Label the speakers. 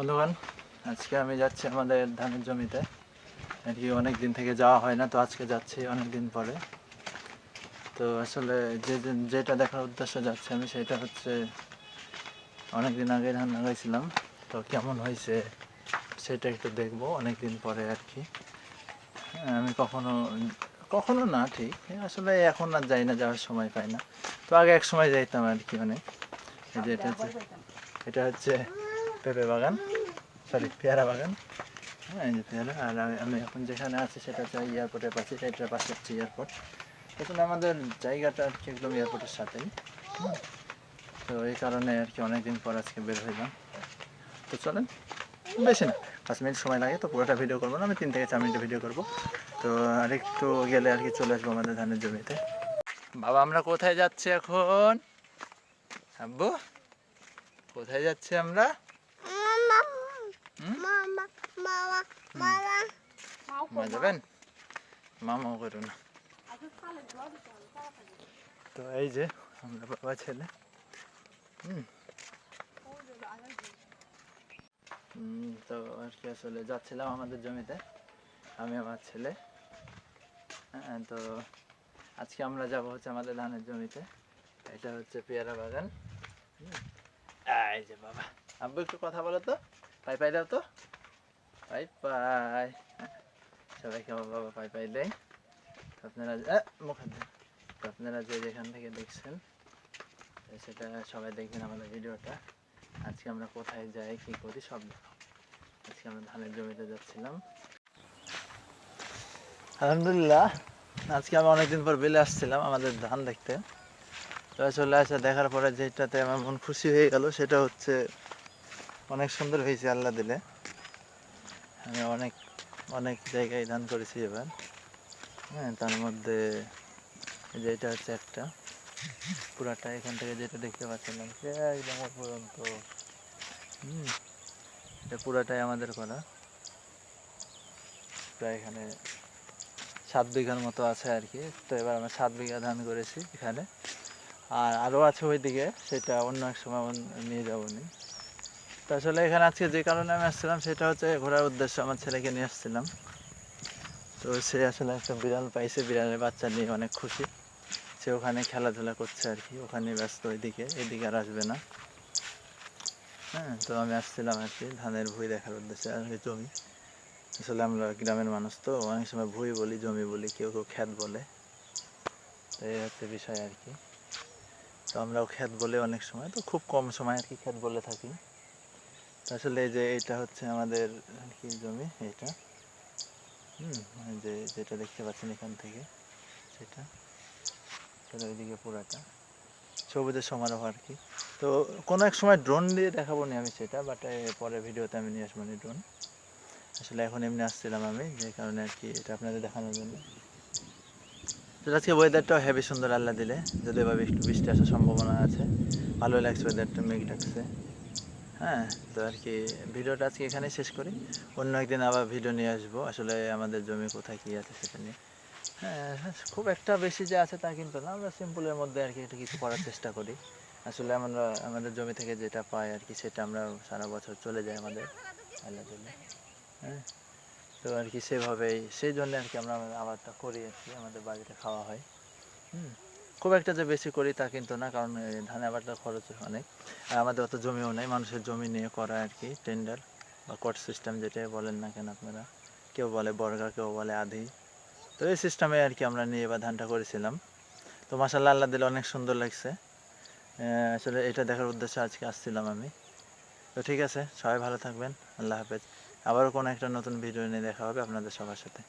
Speaker 1: বন্ধুগণ, আজকে আমি যাচ্ছি আমাদের ধানের জমিতে। আর কি অনেক দিন থেকে যাওয়া হয় না, তো আজকে যাচ্ছি অনেক দিন পরে। তো আসলে যে যেটা দেখার উদ্দেশ্য যাচ্ছি আমি সেটা হচ্ছে, অনেক দিন আগে ধান লাগাইছিলাম, তো কেমন হয়েছে সেটা একটু দেখব অনেক দিন পরে আর কি। আমি কখনো কখনো না ঠিক, আসলে এখন আর যাই না, যাওয়ার সময় পাই না। তো আগে এক সময় যাইতাম আর কি অনেক। এটা হচ্ছে এটা হচ্ছে পেঁপে বাগান সরি পেয়ারা বাগান। হ্যাঁ যে পেয়ারা, আর আমি- এখন যেখানে আছি সেটা হচ্ছে এয়ারপোর্টের পাশে এটার পাশে হচ্ছে এয়ারপোর্ট আসলে আমাদের জায়গাটা আর কি একদম এয়ারপোর্টের সাথেই। তো এই কারণে আর কি অনেকদিন পর আজকে বের হইলাম। তো চলেন, বেশি না, পাঁচ মিনিট সময় লাগে, তো পুরোটা ভিডিও করব না, আমি তিন থেকে চার মিনিটে ভিডিও করব। তো আরেকটু গেলে আর কি চলে আসব আমাদের ধানের জমিতে। বাবা, আমরা কোথায় যাচ্ছি এখন? আব্বু, কোথায় যাচ্ছি আমরা? হুম? মা যাবেন মামাও করো না তো এই যে আমরা বাবা ছেলে। হুম। হুম, তো আর কি আসলে যাচ্ছিলাম আমাদের জমিতে। আমি আমার ছেলে। হ্যাঁ তো আজকে আমরা যাব হচ্ছে আমাদের ধানের জমিতে। এটা হচ্ছে পেয়ারা বাগান। হুম। এই যে বাবা। আব্বু একটু কথা বলো তো। পাই পাই দাও তো। পাই পাই। সবাইকে আমার বাবা পাই পাই দেয়। আপনারা মুখে আপনারা যে যেখান থেকে দেখছেন সেটা সবাই দেখবেন আমাদের ভিডিওটা। আজকে আমরা কোথায় যাই, কি করি, সব আজকে আমরা ধানের জমিতে যাচ্ছিলাম। আলহামদুলিল্লাহ, আজকে আমি অনেকদিন পর বেলে আসছিলাম আমাদের ধান দেখতে। চলে আসে, দেখার পরে যেটাতে আমার মন খুশি হয়ে গেল, সেটা হচ্ছে অনেক সুন্দর হয়েছে, আল্লাহ দিলে। আমি অনেক অনেক জায়গায় ধান করেছি এবার। হ্যাঁ তার মধ্যে যেটা হচ্ছে একটা। পুরাটা এখান থেকে যেটা দেখতে পাচ্ছিলাম একদম পর্যন্ত হুম, এটা পুরাটাই আমাদের করা। প্রায় এখানে সাত বিঘার মতো আছে আর কি। তো এবার আমরা সাত বিঘা ধান করেছি এখানে। আর আরও আছে ওইদিকে, সেটা অন্য এক সময় নিয়ে যাব নি তো আসলে এখানে আজকে যে কারণে আমি আসছিলাম, সেটা হচ্ছে ঘোরার উদ্দেশ্য আমার ছেলেকে নিয়ে আসছিলাম। তো সে আসলে একটা বিড়াল পাইছে, বিড়ালের বাচ্চা নিয়ে অনেক খুশি। সে ওখানে খেলাধুলা করছে আর কি, ওখানে ব্যস্ত ওইদিকে, এদিকে আর আসবে না। হ্যাঁ তো আমি আসছিলাম আর কি, ধানের ভুঁই দেখার উদ্দেশ্যে আর কি জমি। আসলে আমরা গ্রামের মানুষ তো, অনেক সময় ভুঁই বলি, জমি বলি, কেউ কেউ খ্যাত বলে। তো এই হচ্ছে বিষয় আর কি। তো আমরাও খ্যাত বলে অনেক সময়, তো খুব কম সময় আর কি খ্যাত বলে থাকি। আসলে যে এটা হচ্ছে আমাদের, কি জমি এটা? হুম যে যেটা দেখতে পাচ্ছেন এখান থেকে, সেটা। সেটা ওইদিকে পুরাটা। সবুজের সমারোহ আর কি। তো কোনো এক সময় ড্রোন দিয়ে দেখাবো না আমি সেটা বাট পরে ভিডিওতে আমি নিয়ে আসব ড্রোন আসলে এখন এমনি আসছিলাম আমি, যে কারণে আর কি এটা আপনাদের দেখানোর জন্য। তো আজকে ওয়েদারটাও হেভি সুন্দর আল্লাহ দিলে। যদি এভাবে একটু বৃষ্টি আসার সম্ভাবনা আছে। ভালো লাগছে ওয়েদারটা মেঘ ডাকছে। হ্যাঁ তো আর কি ভিডিওটা আজকে এখানে শেষ করি। অন্য একদিন আবার ভিডিও নিয়ে আসব। আসলে আমাদের জমি কোথায় কী আছে সেটা নিয়ে। হ্যাঁ খুব একটা বেশি যে আছে তা কিন্তু না। আমরা সিম্পলের মধ্যে আর কি একটু কিছু করার চেষ্টা করি। আসলে আমরা, আমাদের জমি থেকে যেটা পাই আর কি সেটা আমরা সারা বছর চলে যায় আমাদের আল্লাহ হ্যাঁ তো আর কি সেভাবেই, সেই জন্য আর কি আমরা আবারটা করি আর কি। আমাদের বাড়িতে খাওয়া হয়। হুম। খুব একটা যে বেশি করি তা কিন্তু না, কারণ ধানে আবারটা খরচ অনেক। আর আমাদের অত জমিও নেই, মানুষের জমি নিয়ে করা আর কি টেন্ডার বা কোর্ট সিস্টেম যেটাই বলেন না কেন আপনারা। কেউ বলে বর্গা, কেউ বলে আধি তো এই সিস্টেমে আর কি আমরা নিয়ে এবার ধানটা করেছিলাম। তো মাসাল্লাহ আল্লাহ দিলে অনেক সুন্দর লাগছে। আসলে এটা দেখার উদ্দেশ্যে আজকে আসছিলাম আমি। তো ঠিক আছে, সবাই ভালো থাকবেন, আল্লাহ হাফেজ। আবারও কোনো একটা নতুন ভিডিও নিয়ে দেখা হবে আপনাদের সবার সাথে।